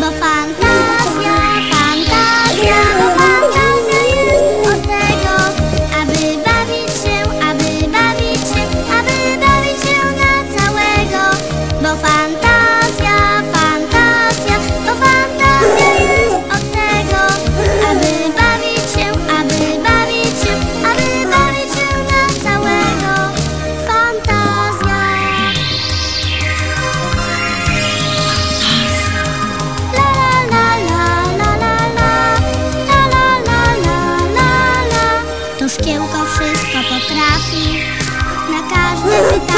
bo fantazja, fantazja, bo fantazja jest od tego, aby bawić się, aby bawić się, aby bawić się na całego, bo fantazja. Duszkiełko wszystko potrafi, na każde pytanie.